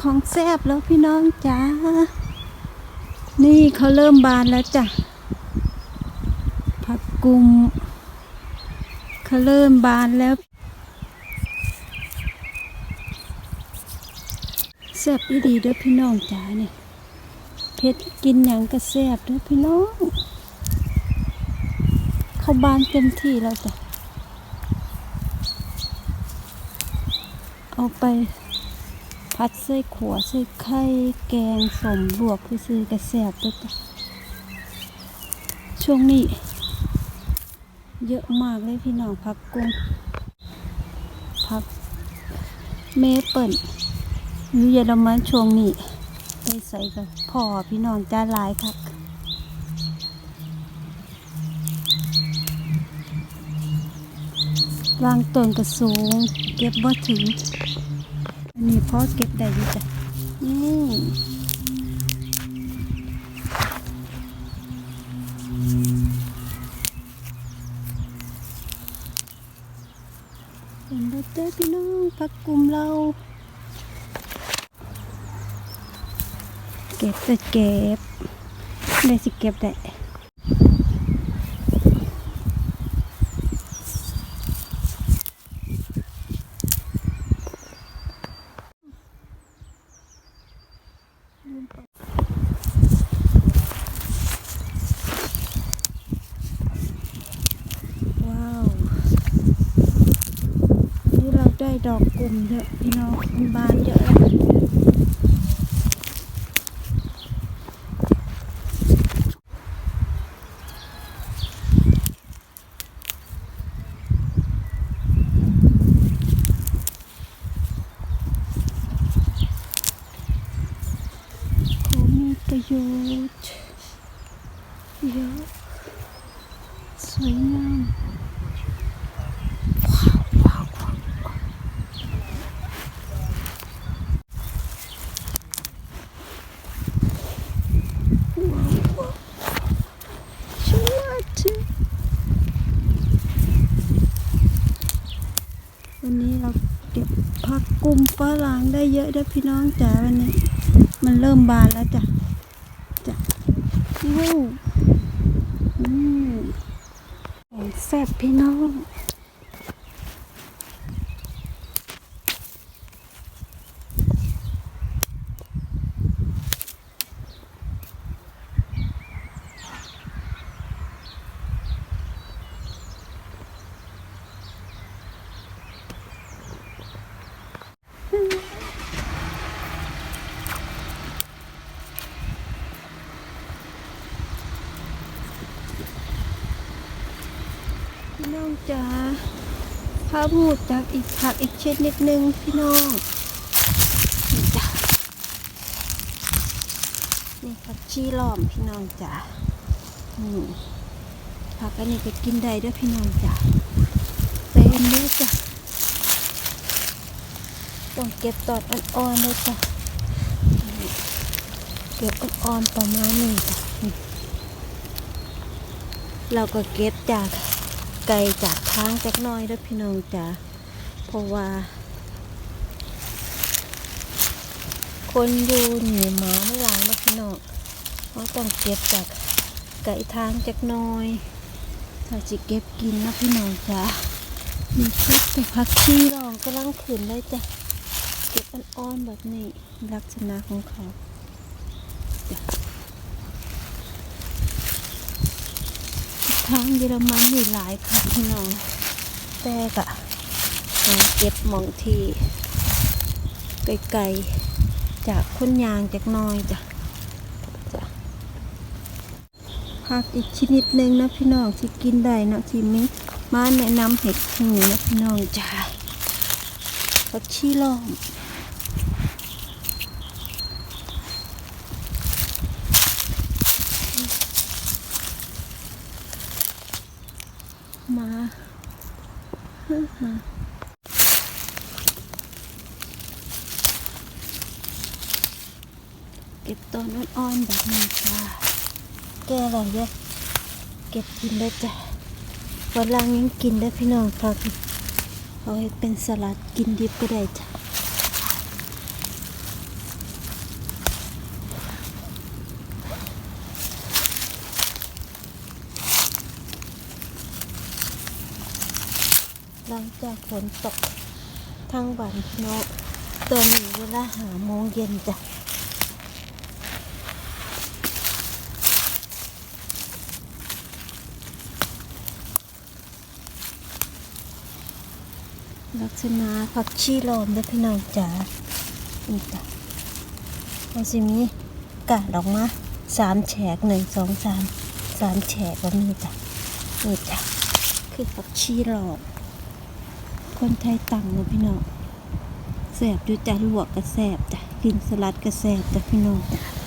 ของแซบแล้วพี่น้องจ้า นี่เขาเริ่มบานแล้วจ้ะ ผักกุมเขาเริ่มบานแล้วแซบอีดีเด้อพี่น้องจ้าเนี่ยเพชรกินหยังก็แซบเด้อพี่น้องเขาบานเต็มที่แล้วจ้ะเอาไป พัดใส่ขัวใส่ไข่แกงสมลวกคือซื้อกระแสบด้วยจ้ะช่วงนี้ เยอะมากเลยพี่น้องพักกุ้งพักเมเปิลอยู่เยอรมันช่วงนี้ไปใส่กับพ่อพี่น้องจ้าหลายครับวางต้นกระสูงเก็บบ่ถึง อันนี้พ่อเก็บได้อยู่จ้ะนี่เห็นบ่เจ้อพี่น้องพักกลุ่มเรา เก็บแต่เก็บได้สิเก็บได้ ว้าว นี่เราไดอกกลุ่มเยอะพี่น้องมันบานเยอะแล้วเขามีประโยชน์เยอะ สวยงาม ว้าวว้าวว้าวว้าวว้าวชวดวันนี้เราเก็บผั กกุมฝรั่งได้เยอะได้พี่น้องจ๋าวันนี้ มันเริ่มบานแล้วจ้ะจ้ะวู้วอืมแซ่บพี่น้อง พี่น้องจ๋าพาพูดจากอีกผักอีกเช่นนิดนึงพี่น้องนี่จ้ะนี่ผักชีล้อมพี่น้องจ๋านี่ผักอันนี้ก็กินได้ด้วยพี่น้องจ๋าเต็มเลยจ้ะต้องเก็บตอดอ่อนๆเลยจ้ะเก็บอ่อนๆประมาณนี้จ้ะเราก็เก็บจาก ไกลจากทางจักหน้อยเด้อพี่น้องจ้ะเพราะว่า คนอยู่หนีหมาไม่หลายนะพี่น้องเขาต้องเก็บจากไกลทางจักหน้อยถ้าจะเก็บกินนะพี่น้องจ้ะมีเก็บแต่ผักชีรองกำลังขึ้นเลยจ้ะเก็บอ่อนๆแบบนี้ลักษณะของเขา จ้ะทางเยอรมันมีหลายค่ะพี่น้องแต่กะเก็บมองทีไกลๆจากคนยางจากน้อยจ้ะจ้ะผักอีกชนิดหนึ่งนะพี่น้องที่กินได้นะที่มีมาแนะนำเห็ดหูนะพี่น้องจ้ะผักชีล้อมมาฮึมา เก็บต้นอ่อนๆแบบนี้จ้าแก่อะไรเยอะเก็บกินได้จ้ะวันล่างยังกินได้พี่น้องผับเอาให้เป็นสลัดกินดิบก็ได้จ้ะ หลังจากฝนตกทั้งวันเนาะตอนนี้เวลาหาโมงเย็นจ้ะลักษณะผักชีลมเด้อพี่น้องจ๋านี่จ้ะเราสิมีกาดออกมาสามแฉกหนึ่งสองสามสามแฉกแบบนี้จ้ะนี่จ้ะคือผักชีลม คนไทยตังเนาะพี่น้องแสบอยู่จ้ะลวกก็แสบจ้ะกินสลัดกระแสบจ้ะพี่น้องจ้ะ